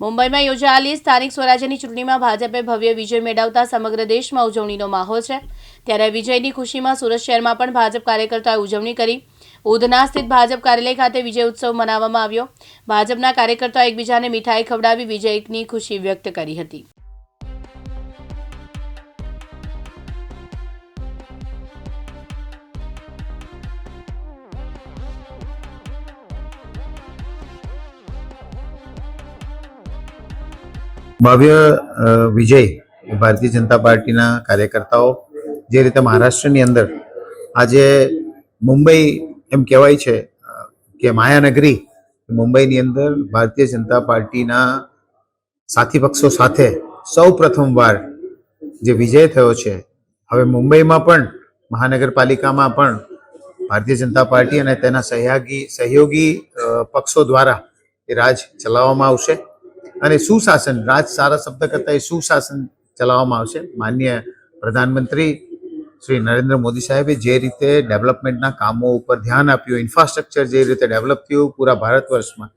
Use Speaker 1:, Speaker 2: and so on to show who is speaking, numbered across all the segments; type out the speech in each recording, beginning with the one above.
Speaker 1: મુંબઈમાં યોજાયેલી સ્થાનિક સ્વરાજ્યની ચૂંટણીમાં ભાજપે ભવ્ય વિજય મેળવતા સમગ્ર દેશમાં ઉજવણીનો માહોલ છે. ત્યારે વિજયની ખુશીમાં સુરત શહેરમાં પણ ભાજપ કાર્યકર્તાઓએ ઉજવણી કરી. ઉધના સ્થિત ભાજપ કાર્યાલય ખાતે વિજય ઉત્સવ મનાવવામાં આવ્યો. ભાજપના કાર્યકર્તાઓ એકબીજાને મીઠાઈ ખવડાવી વિજયની ખુશી વ્યક્ત કરી હતી.
Speaker 2: ભવ્ય વિજય ભારતીય જનતા પાર્ટીના કાર્યકર્તાઓ જે રીતે મહારાષ્ટ્રની અંદર આજે મુંબઈ એમ કહેવાય છે કે માયાનગરી મુંબઈની અંદર ભારતીય જનતા પાર્ટીના સાથી પક્ષો સાથે સૌ પ્રથમવાર જે વિજય થયો છે, હવે મુંબઈમાં પણ, મહાનગરપાલિકામાં પણ ભારતીય જનતા પાર્ટી અને તેના સહયોગી સહયોગી પક્ષો દ્વારા એ રાજ ચલાવવામાં આવશે. અને સુશાસન, રાજ સારા શબ્દ કરતા એ સુશાસન ચલાવવામાં આવશે. માન્ય પ્રધાનમંત્રી શ્રી નરેન્દ્ર મોદી સાહેબે જે રીતે ડેવલપમેન્ટના કામો ઉપર ધ્યાન આપ્યું, ઇન્ફ્રાસ્ટ્રક્ચર જે રીતે ડેવલપ થયું પૂરા ભારત વર્ષમાં,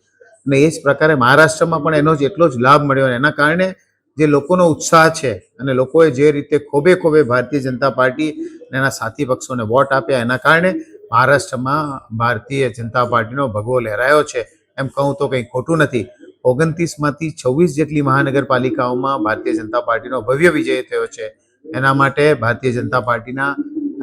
Speaker 2: અને એ જ પ્રકારે મહારાષ્ટ્રમાં પણ એનો જ એટલો જ લાભ મળ્યો અને એના કારણે જે લોકોનો ઉત્સાહ છે અને લોકોએ જે રીતે ખોબે ખોબે ભારતીય જનતા પાર્ટી અને એના સાથી પક્ષોને વોટ આપ્યા, એના કારણે મહારાષ્ટ્રમાં ભારતીય જનતા પાર્ટીનો ભગવો લહેરાયો છે. એમ કહું તો કંઈ ખોટું નથી. ઓગણત્રીસમાંથી છવ્વીસ જેટલી મહાનગરપાલિકાઓમાં ભારતીય જનતા પાર્ટીનો ભવ્ય વિજય થયો છે. એના માટે ભારતીય જનતા પાર્ટીના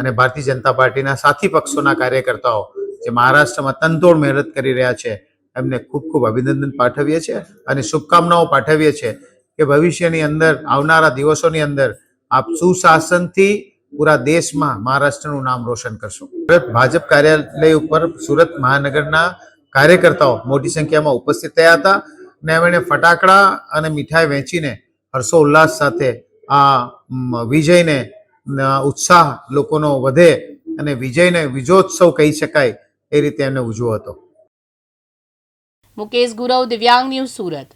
Speaker 2: અને ભારતીય જનતા પાર્ટીના સાથી પક્ષોના કાર્યકર્તાઓ જે મહારાષ્ટ્રમાં તનતોડ મહેનત કરી રહ્યા છે, એમને ખૂબ ખૂબ અભિનંદન પાઠવીએ છીએ અને શુભકામનાઓ પાઠવીએ છીએ કે ભવિષ્યની અંદર, આવનારા દિવસોની અંદર આપ સુશાસનથી પૂરા દેશમાં મહારાષ્ટ્રનું નામ રોશન કરશો. સુરત ભાજપ કાર્યાલય ઉપર સુરત મહાનગરના કાર્યકર્તાઓ મોટી સંખ્યામાં ઉપસ્થિત થયા હતા. ને એમણે ફટાકડા અને મીઠાઈ વહેંચીને હર્ષોલ્લાસ સાથે આ વિજયને ઉત્સાહ લોકોનો વધે અને વિજયને વિજયોત્સવ કહી શકાય એ રીતે એમને ઉજવો હતો.
Speaker 1: મુકેશ ગુરવ, દિવ્યાંગ ન્યૂઝ સુરત.